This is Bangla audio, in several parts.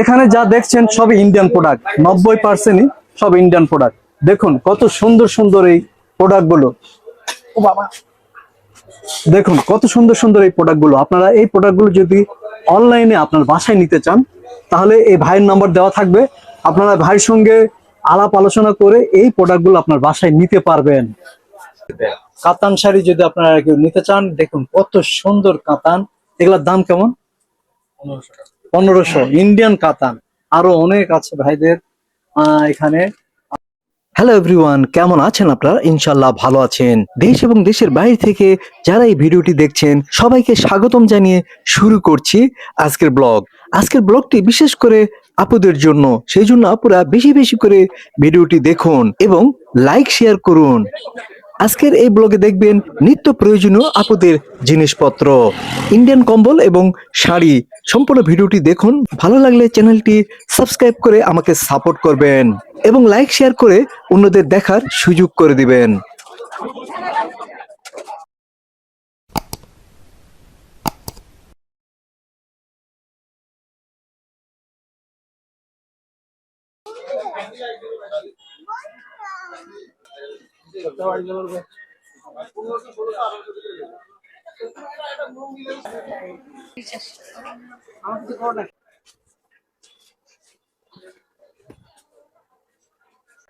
এখানে যা দেখছেন সব ইন্ডিয়ান প্রোডাক্ট নব্বই পার্সেন্টই সব ইন্ডিয়ান প্রোডাক্ট দেখুন কত সুন্দর সুন্দর এই প্রোডাক্টগুলো দেখুন কত সুন্দর সুন্দর এই প্রোডাক্টগুলো আপনারা এই প্রোডাক্টগুলো যদি অনলাইনে আপনার বাসায় নিতে চান তাহলে এই ভাইয়ের নাম্বার দেওয়া থাকবে। আপনারা ভাইয়ের সঙ্গে আলাপ আলোচনা করে এই প্রোডাক্টগুলো আপনার বাসায় নিতে পারবেন। কাতান শাড়ি যদি আপনারা কেউ নিতে চান দেখুন কত সুন্দর কাতান। এগুলোর দাম কেমন? পনেরোশো ইন্ডিয়ান কাতান আরও অনেক আছে ভাইদের এখানে। হ্যালো এভরিওয়ান কেমন আছেন আপনারা? ইনশাল্লাহ ভালো আছেন। দেশ এবং দেশের বাইরে থেকে যারা এই ভিডিওটি দেখছেন, সবাইকে স্বাগতম জানিয়ে শুরু করছি আজকের ব্লগ। আজকের ব্লগটি বিশেষ করে আপুদের জন্য সেই জন্য আপুরা বেশি বেশি করে ভিডিওটি দেখুন এবং লাইক শেয়ার করুন। আজকের এই ব্লগে দেখবেন নিত্য প্রয়োজনীয় আপুদের জিনিসপত্র। ইন্ডিয়ান কম্বল এবং শাড়ি সম্পূর্ণ ভিডিওটি দেখুন। ভালো লাগলে চ্যানেলটি সাবস্ক্রাইব করে আমাকে সাপোর্ট করবেন এবং লাইক, শেয়ার করে অন্যদের দেখার সুযোগ করে দিবেন।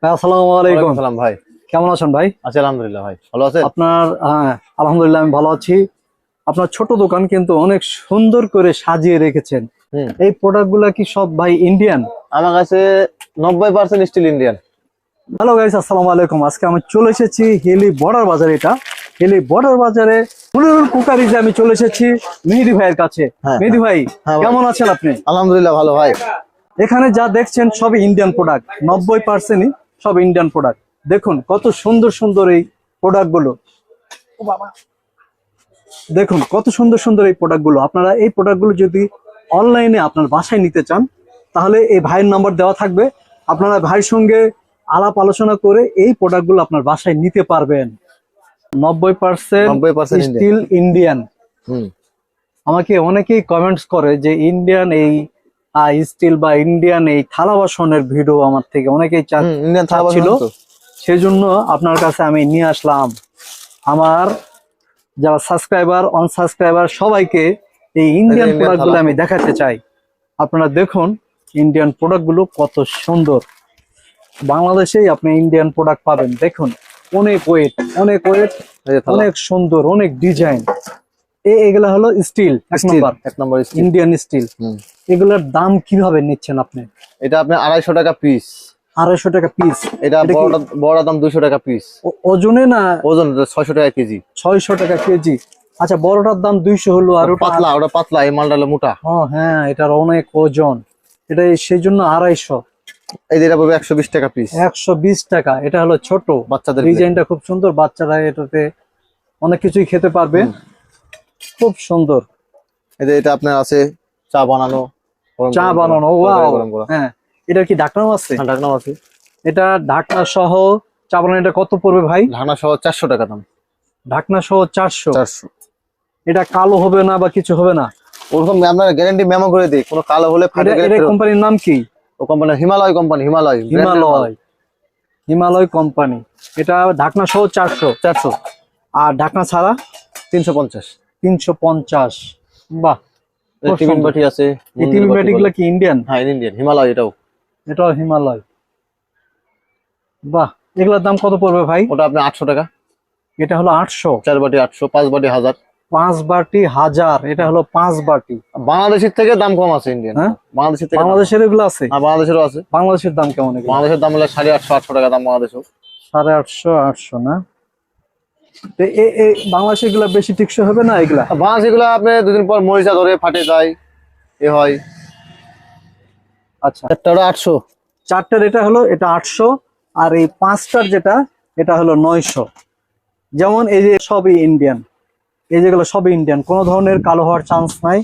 আসসালামু আলাইকুম। সালাম ভাই। কেমন আছেন ভাই? আছি আলহামদুলিল্লাহ ভাই। ভালো আছেন? আপনার হ্যাঁ আলহামদুলিল্লাহ আমি ভালো আছি। আপনার ছোট দোকান কিন্তু অনেক সুন্দর করে সাজিয়ে রেখেছেন। এই প্রোডাক্টগুলা কি সব ভাই ইন্ডিয়ান আমার কাছে নব্বই percent still Indian hello guys আসসালামু আলাইকুম। আজকে আমি চলে এসেছি হিলি বর্ডার বাজারে এটা। হিলি বর্ডার বাজারে কুকারিজে আমি চলে এসেছি মেহেদি ভাইয়ের কাছে। হ্যাঁ, মেহেদি ভাই হ্যাঁ, কেমন আছেন আপনি? আলহামদুলিল্লাহ ভালো ভাই। এখানে যা দেখছেন সব ইন্ডিয়ান প্রোডাক্ট নব্বই পার্সেন্টই সব ইন্ডিয়ান প্রোডাক্ট দেখুন কত সুন্দর সুন্দর এই প্রোডাক্টগুলো। দেখুন কত সুন্দর সুন্দর এই প্রোডাক্টগুলো। আপনারা এই প্রোডাক্টগুলো যদি অনলাইনে আপনার বাসায় নিতে চান তাহলে এই ভাইয়ের নাম্বার দেওয়া থাকবে। আপনারা ভাইয়ের সঙ্গে আলাপ আলোচনা করে এই প্রোডাক্টগুলো আপনার বাসায় নিতে পারবেন। নব্বই পার্সেন্ট 90% Indian। স্টিল ইন্ডিয়ান আমাকে অনেকেই কমেন্টস করে যে ইন্ডিয়ান এই স্টিল বা ইন্ডিয়ান এই থালা বাসনের ভিডিও আমার থেকে অনেকেই ছিল সেজন্য আপনার কাছে আমি নিয়ে আসলাম। আমার যারা সাবস্ক্রাইবার অনসাবস্ক্রাইবার সবাইকে এই ইন্ডিয়ান Indian প্রোডাক্টগুলো আমি দেখাতে চাই। আপনারা দেখুন ইন্ডিয়ান প্রোডাক্টগুলো কত সুন্দর। বাংলাদেশেই আপনি ইন্ডিয়ান প্রোডাক্ট পাবেন। দেখুন। অনেক ওয়েট অনেক ওয়েট। অনেক সুন্দর অনেক ডিজাইন এগুলা হলো স্টিল এক নম্বর এক নম্বর ইন্ডিয়ান স্টিল। এগুলার দাম কীভাবে নিচ্ছেন আপনি? এটা আপনি আড়াইশো টাকা পিস আড়াইশো টাকা পিস এটা বড় দাম টাকা পিস ওজনে না? ওজন ছয়শো টাকা কেজি। ছয়শো টাকা কেজি। আচ্ছা বড়টার দাম দুইশো হলো আর পাতলা ওটা পাতলা এই মালটা মোটা। হ্যাঁ এটার অনেক ওজন। এটা সেই জন্য আড়াইশো। এই টাকা পিস একশো বিশ টাকা। এটা হলো ছোট। বাচ্চাদের ডিজাইনটা খুব সুন্দর। বাচ্চারা এটাতে অনেক কিছুই খেতে পারবে। খুব সুন্দর। এই যে এটা আপনার আছে চা বানানো চা বানানো। ওয়াও হ্যাঁ। এটা কি ঢাকনাও আছে? হ্যাঁ, ঢাকনাও আছে। এটা ঢাকনা সহ চা বানানো। এটা কত পড়বে ভাই? ঢাকনা সহ চারশো টাকা দাম। ঢাকনা সহ চারশো। চারশো। এটা কালো হবে না বা কিছু হবে না? ওরকম আপনার গ্যারান্টি মেমো করে দিই। কোনো কালো হলে। কোম্পানির নাম কি? ও company Himalaya company Himalaya Himalaya Himalaya company এটা ঢাকনা সহ চারশো। চারশো। আর ঢাকনা ছাড়া তিনশো পঞ্চাশ। তিনশো পঞ্চাশ। বাহ খুব টিফিন বাটি আছে এই। কি ইন্ডিয়ান হ্যাঁ ইন্ডিয়ান হিমালয় এটাও। এটাও হিমালয় বাহ এগুলোর দাম কত পড়বে ভাই? ওটা আপনি আটশো টাকা। এটা হলো আটশো। চার বাটি আটশো পাঁচ বাটি হাজার। পাঁচ বাটি হাজার এটা হলো পাঁচ বাটি। বাংলাদেশের থেকে দাম কম আছে ইন্ডিয়ান? বাংলাদেশের থেকে বাংলাদেশের এগুলো আছে? হ্যাঁ বাংলাদেশেরও আছে। বাংলাদেশের দাম কেমন বাংলাদেশের দাম হলে সাড়ে আটশো আটশো টাকা দাম বাংলাদেশও। সাড়ে আটশো আটশো না? বাংলাদেশে এগুলা বেশি টিকসই হবে না এগুলা? বাংলাদেশ এগুলো আপনি দুদিন পর মরিচা ধরে ফাটে যায় এ হয়। আচ্ছা। ওটা আটশো। চারটার এটা হলো এটা আটশো আর এই পাঁচটার যেটা এটা হলো নয়শো। যেমন এই যে সবই ইন্ডিয়ান এই যেগুলো সবই ইন্ডিয়ান কোনো ধরনের কালো হওয়ার চান্স নাই।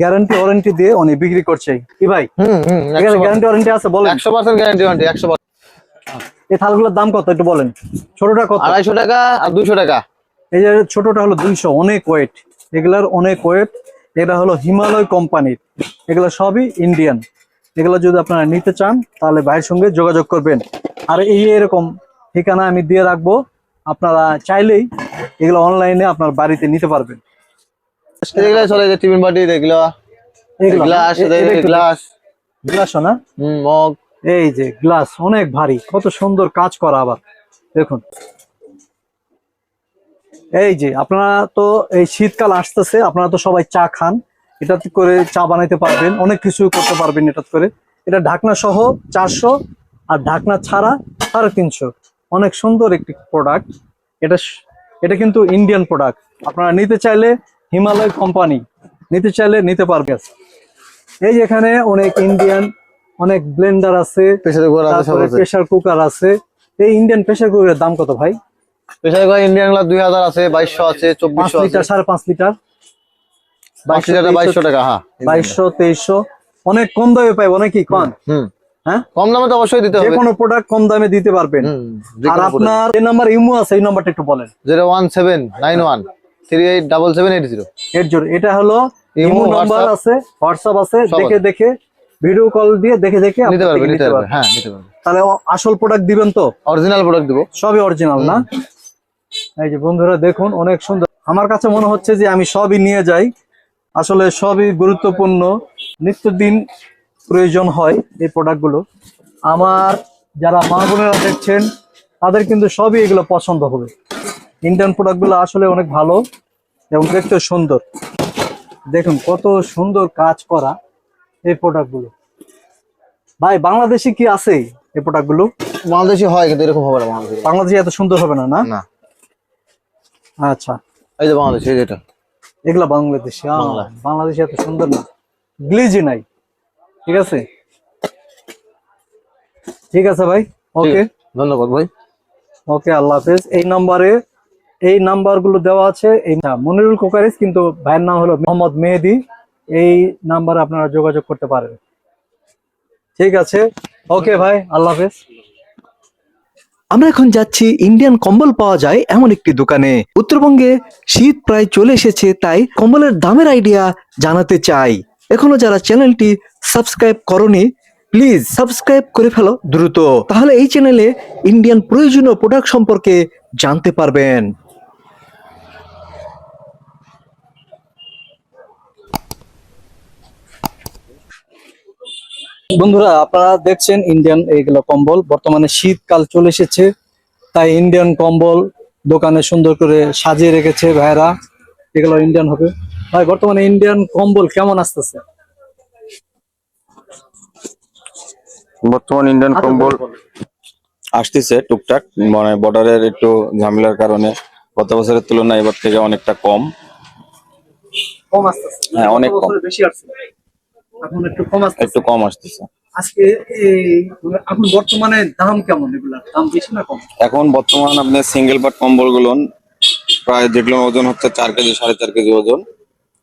গ্যারান্টি ওয়ারেন্টি দিয়ে উনি বিক্রি করছে। কি ভাই? গ্যারান্টি ওয়ারেন্টি আছে বলেন। একশো পার্সেন্ট গ্যারান্টি ওয়ারেন্টি একশো এই থালগুলোর দাম কত একটু বলেন। ছোটটা কত? আড়াইশো টাকা আর দুইশো টাকা। এই যে ছোটটা হলো দুইশো অনেক ওয়েট এগুলার অনেক ওয়েট এটা হলো হিমালয় কোম্পানির। এগুলো সবই ইন্ডিয়ান এগুলো যদি আপনারা নিতে চান তাহলে ভাইয়ের সঙ্গে যোগাযোগ করবেন। আর এই এরকম ঠিকানা আমি দিয়ে রাখব। আপনারা চাইলেই এগুলো অনলাইনে আপনার বাড়িতে নিতে পারবেন। এগুলা চলে যে টিফিন বাটি এগুলা গ্লাস গ্লাস। গ্লাস না? মগ। এই যে গ্লাস অনেক ভারী কত সুন্দর কাজ করা আবার। দেখুন। এই যে আপনারা তো এই শীতকাল আসতেছে আপনারা তো সবাই চা খান। এটাতে করে চা বানাইতে পারবেন অনেক কিছু করতে পারবেন এটাতে করে। এটা ঢাকনা সহ চারশো আর ঢাকনা ছাড়া সাড়ে তিনশো। অনেক সুন্দর একটি প্রোডাক্ট এটা এটা কিন্তু ইন্ডিয়ান প্রোডাক্ট আপনারা নিতে চাইলে হিমালয় কোম্পানি নিতে চাইলে নিতে পারবেন। এই যে এখানে অনেক ইন্ডিয়ান অনেক ব্লেন্ডার আছে প্রেসার কুকার আছে এই ইন্ডিয়ান প্রেসার কুকারের দাম কত ভাই? প্রেসার কুকার ইন্ডিয়ানগুলা দুই হাজার আছে বাইশশো আছে চব্বিশশো লিটার সাড়ে পাঁচ লিটার। বাইশশো টাকা হ্যাঁ। বাইশশো তেইশশো। অনেক কম দামে পাইবো নাকি কন হুম। হ্যাঁ? কম দামে তো অবশ্যই দিতে যে হবে। কোনো প্রোডাক্ট কম দামে দিতে পারবেন। আর আপনার যে নাম্বার ইমো আছে এই নাম্বারটা একটু বলেন। Zero one seven nine one three eight double seven eight zero. এর জোর। এটা হলো ইমো, নাম্বার আছে আছে। দেখে দেখে ভিডিও কল দিয়ে দেখে দেখে নিতে আপনার পারবে থেকে নিতে পারবে। হ্যাঁ নিতে তাহলে আসল প্রোডাক্ট দিবেন তো? অরিজিনাল প্রোডাক্ট দিব। সবই অরিজিনাল না? এই যে বন্ধুরা দেখুন অনেক সুন্দর। আমার কাছে মনে হচ্ছে যে আমি সবই নিয়ে যাই। আসলে সবই গুরুত্বপূর্ণ। নিত্যদিন প্রয়োজন হয় এই প্রোডাক্টগুলো আমার যারা মা বোনেরা দেখছেন তাদের কিন্তু সবই এগুলো পছন্দ হবে। ইন্ডিয়ান প্রোডাক্টগুলো আসলে অনেক ভালো এবং দেখতে সুন্দর। দেখুন কত সুন্দর কাজ করা এই প্রোডাক্টগুলো ভাই বাংলাদেশে কি আছে এই প্রোডাক্টগুলো বাংলাদেশে হয় কিন্তু এরকম হবে না বাংলাদেশি। বাংলাদেশে এত সুন্দর হবে না না? আচ্ছা। এই যে বাংলাদেশি এই যেটা এগুলা বাংলাদেশি বাংলা। বাংলাদেশে এত সুন্দর না। গ্লিজি নাই। ঠিক আছে? ঠিক আছে ভাই? ওকে ধন্যবাদ ভাই। ওকে আল্লাহ হাফেজ। এই নম্বরে এই নাম্বারগুলো দেওয়া আছে। এই না, মনিরুল কোকারিস কিন্তু ভাইয়ের নাম হলো মোহাম্মদ মেহেদি। এই নাম্বারে আপনারা যোগাযোগ করতে পারেন। ঠিক আছে? ওকে ভাই আল্লাহ হাফেজ। আমরা এখন যাচ্ছি ইন্ডিয়ান কম্বল পাওয়া যায় এমন একটি দোকানে। উত্তরবঙ্গে শীত প্রায় চলে এসেছে তাই কম্বলের দামের আইডিয়া জানাতে চাই। এখনও যারা চ্যানেলটি সাবস্ক্রাইব করনি, প্লিজ সাবস্ক্রাইব করে ফেলো দ্রুত। তাহলে এই চ্যানেলে ইন্ডিয়ান প্রয়োজনীয় প্রোডাক্ট সম্পর্কে জানতে পারবেন। বন্ধুরা, আপনারা দেখছেন ইন্ডিয়ান এইগুলো কম্বল। বর্তমানে শীতকাল চলে এসেছে, তাই ইন্ডিয়ান কম্বল দোকানে সুন্দর করে সাজিয়ে রেখেছে ভাইরা এগুলো ইন্ডিয়ান হবে। ভাই বর্তমানে ইন্ডিয়ান কম্বল কেমন আসতেছে? বর্তমান ইন্ডিয়ান আচ্ছা, কম্বল আসতেছে টুকটাক মানে বর্ডারের একটু ঝামেলার কারণে গত বছরের তুলনায় এবার থেকে অনেকটা কম। কম আসতেছে। হ্যাঁ, অনেক কম। বেশি আসছে। এখন একটু কম আসতেছে। একটু কম আসতেছে। আজকে এই এখন বর্তমানে দাম কেমন এগুলার দাম বেশি না কম? এখন বর্তমান আপনার সিঙ্গেল পার্ট কম্বলগুলো প্রায় যেগুলো ওজন হচ্ছে চার কেজি সাড়ে চার কেজি ওজন।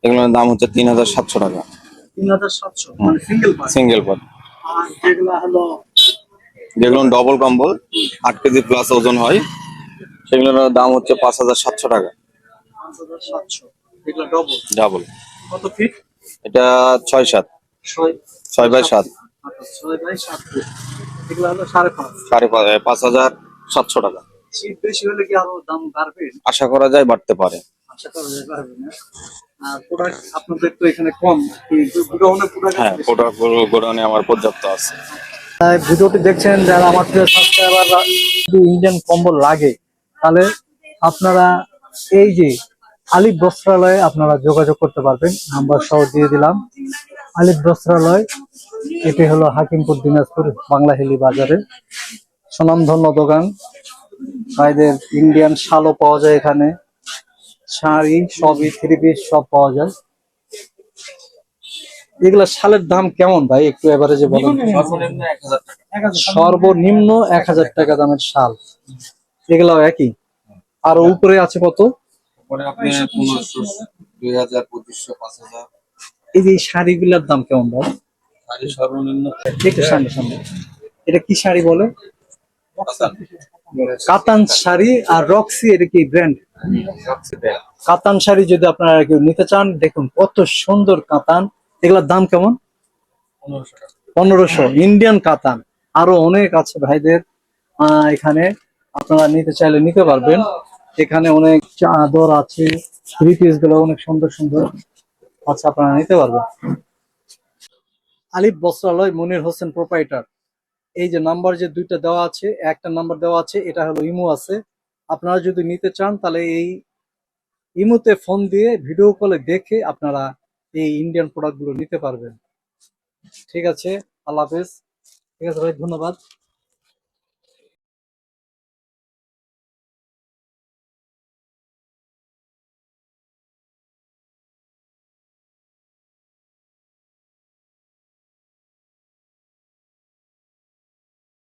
এগুলোর দাম হচ্ছে তিন হাজার সাতশো টাকা। তিন হাজার সাতশো। মানে সিঙ্গেল পার্ট সিঙ্গেল পার্ট আর যেগুলা হলো যেগুলো ডবল কম্বল আট কেজি প্লাস ওজন হয় সেগুলোর দাম হচ্ছে পাঁচ হাজার সাতশো টাকা। ডবল কত ফিট এটা ছয় সাত। ছয়? বাই সাত। আচ্ছা, সাড়ে পাঁচ। হাজার সাতশো টাকা। বেশি হলে কি আরও দাম বাড়বে? আশা করা যায় বাড়তে পারে। আশা করা যায় বাড়বে না। প্রোডাক্ট আপনাদের তো এখানে কম। এই গোডাউনে প্রোডাক্ট হ্যাঁ প্রোডাক্ট গোডাউনে আমার পর্যাপ্ত আছে। ভিডিওটি দেখছেন যারা আমার প্রিয় সাবস্ক্রাইবাররা যদি ইন্ডিয়ান কম্বল লাগে তাহলে আপনারা এই যে আলিফ বস্ত্রালয়ে আপনারা যোগাযোগ করতে পারবেন। নাম্বার সহ দিয়ে দিলাম। আলিফ বস্ত্রালয় এটি হলো হাকিমপুর দিনাজপুর বাংলা বাংলাহিলি বাজারে। সুনামধন্য দোকান। ভাইদের ইন্ডিয়ান শালও পাওয়া যায় এখানে। শাড়ি সবই থ্রি পিস সব পাওয়া যায়। এগুলা শালের দাম কেমন ভাই? একটু এবারে যে বলেন। সর্বনিম্ন এক হাজার টাকা। দামের শাল। এগুলাও একই? আর উপরে আছে কত? এই যে শাড়িগুলোর দাম কেমন ভাই? সর্বনিম্ন একটু সামনে সামনে। এটা কি শাড়ি বলে? কাতান শাড়ি আর রক্সি এটা কি ব্র্যান্ড কাতান শাড়ি যদি আপনারা কেউ নিতে চান দেখুন কত সুন্দর কাতান। এগুলোর দাম কেমন? পনেরোশো ইন্ডিয়ান কাতান। আরও অনেক আছে ভাইদের। আহ, এখানে আপনারা নিতে চাইলে নিতে পারবেন। এখানে অনেক চাদর আছে থ্রি পিসগুলো অনেক সুন্দর সুন্দর আচ্ছা আপনারা নিতে পারবেন। আলিফ বস্ত্রালয় মনির হোসেন প্রোপাইটার এই যে নাম্বার যে দুইটা দেওয়া আছে, একটা নাম্বার দেওয়া আছে, এটা হলো ইমো আছে। আপনারা যদি নিতে চান, তাহলে এই ইমোতে ফোন দিয়ে ভিডিও কলে দেখে আপনারা এই ইন্ডিয়ান প্রোডাক্টগুলো নিতে পারবেন। ঠিক আছে? আল্লাহ হাফেজ। ঠিক আছে ভাই, ধন্যবাদ।